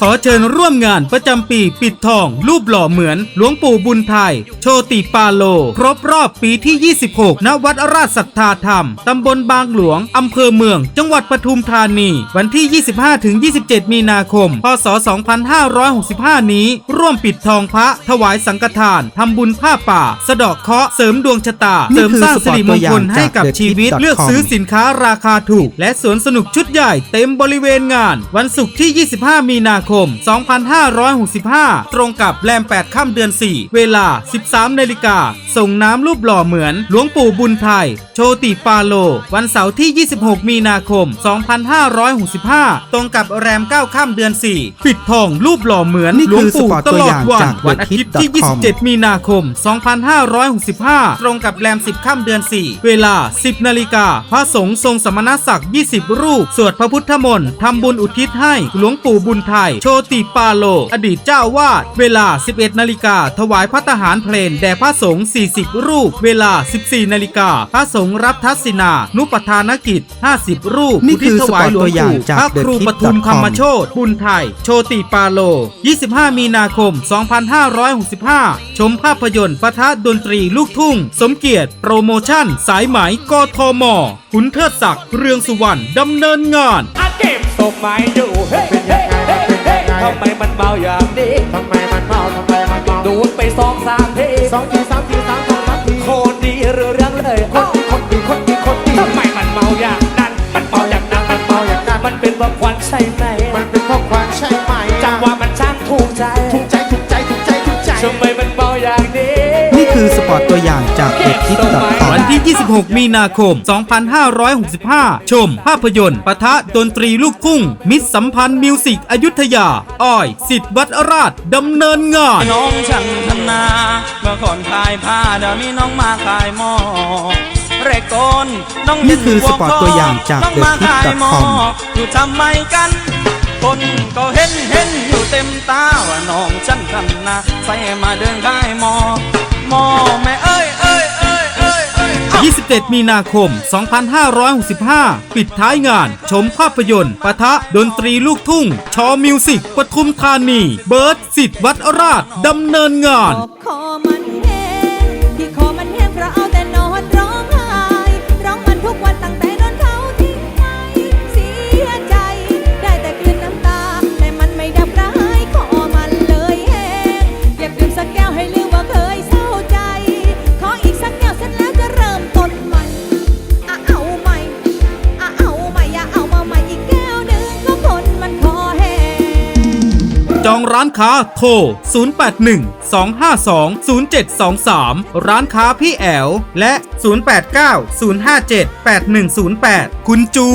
ขอเชิญร่วมงานประจำปีปิดทอง รูปหล่อเหมือนหลวงปู่บุญไทย โชติปาโล ครบรอบปีที่ 26 ณ วัดราชสัทธาธรรม ตำบลบางหลวง อำเภอเมือง จังหวัดปทุมธานี วันที่ 25-27 มีนาคม พศ 2565 นี้ ร่วมปิดทองพระ ถวายสังฆทาน ทำบุญผ้าป่า สะเดาะเคราะห์ เสริมดวงชะตานี่เสริมคือสร้างสสิปอร์ตริมตัวงอย่าคงลให้กับจากชีวิต TheTip.com เลือกซื้อสินค้าราคาถูก และสวนสนุกชุดใหญ่เต็มบริเวณงาน วันศุกร์ที่ 25 มีนาคม2565 ตรงกับแรม 8 ค่ำเดือน 4 เวลา 13 นาฬิกา ส่งน้ำรูปหล่อเหมือน หลวงปู่บุญไทย โชติปาโล วันเสาร์ที่ 26 มีนาคม 2565 ตรงกับแรม 9 ค่ำเดือน 4 ปิดทองรูปหล่อเหมือนนี่หลวงคือปู่สปอร์ตตตัวลออดย่างวันจากวันอาทิตย์ที่ TheTip.com 27 มีนาคม 2565 ตรงกับแรม 10 ค่ำเดือน 4 เวลา 10 นาฬิกา พระสงฆ์ทรงสมณศักดิ์ 20 รูป สวดพระพุทธมนต์ทำบุญอุทิศให้หลวงปู่บุญไทยโชติปาโล อดีตเจ้าวาด เวลา 11 นาฬิกา ถวายพระทหารเพลนแด่พระสงฆ์ 40 รูป เวลา 14 นาฬิกา พระสงฆ์รับทัศนา นุปทานกิจ 50 รูปนี่คือทิศถวายหลวงสปอร์ตตัวอย่างปู่จากพระครู TheTip.com ปทุมธรรมโชตบุญไทย โชติปาโล 25 มีนาคม 2565 ชมภาพยนตร์ปะทะดนตรีลูกทุ่ง สมเกียรติ โปรโมชั่น สายไหมกทมขุนเทิดศักดิ์เรืองสุวรรณดำเนินงานอาเก็บศพไม้อยู่เฮ้ยเป็นยังไง ทำไมมันเมาอย่างนี้ทำไมมันเมาทำไมมันเมาดูดไปสองสามทีสองทีสามทีสามสองสามทีโคนดีหรือเรื่องเลยคนดีคนดีคนดีคนดีทำไมมันเมาอย่างนั้น มันเมาอย่างนั้นมันเมาอย่างนั้นมันเป็นเพราะควันใช่ไหมมันเป็นเพราะควันใช่ไหมจังหวะมันช่างถูกใจถูกใจถูกใจถูกใจถูกใจทำไม ปอร์ตตัวอย่างจาก TheTip.com วันที่ 26 มีนาคม 2565 ชม ภาพยนตร์ปะทะดนตรีลูกทุ่ง มิตรสัมพันธ์มิวสิกอยุธยา อ้อย สิทธิ์วัดราชดำเนินงาน น้องฉันทนาเมื่อก่อนขายผ้าเดี๋ยวนี้น้องมาขายหม้อเรกโกนน้องนี่คือสปอร์ตตัวอย่างจากน้องมาขายหม้อ TheTip.com อยู่ทำไมกัน คนก็เห็นเห็นอยู่ เต็มตาว่าน้องฉันกันนะใส่มาเดินได้มอ มอแม่เอ้ยเอ้ยเอ้ยเอ้ยเอ้ย27 มีนาคม 2565 ปิดท้ายงาน ชมภาพยนตร์ปะทะดนตรีลูกทุ่ง ชอมิวสิกปทุมธานี เบิร์ดสิทธิ์วัดราชดำเนินงาน จองร้านค้าโทร 081 252 0723 ร้านค้าพี่แอว และ 089 057 8108 คุณจู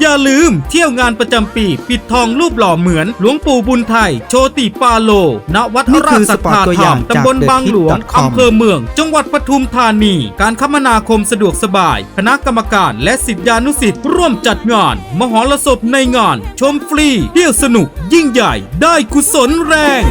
อย่าลืมเที่ยวงานประจำปี ปิดทองรูปหล่อเหมือนหลวงปู่บุญไทย โชติปาโล ณ วัดนี่ราคืชอสัทธาสปอร์ตตัวธอรรย่างมจากตำบลบางหลวง TheTip.com อำเภอเมือง จังหวัดปทุมธานี การคมนาคมสะดวกสบาย คณะกรรมการและสิทธิานุสิทธิ์ร่วมจัดงาน มหรสพในงาน ชมฟรี เที่ยวสนุกยิ่งใหญ่ได้กุศนแรง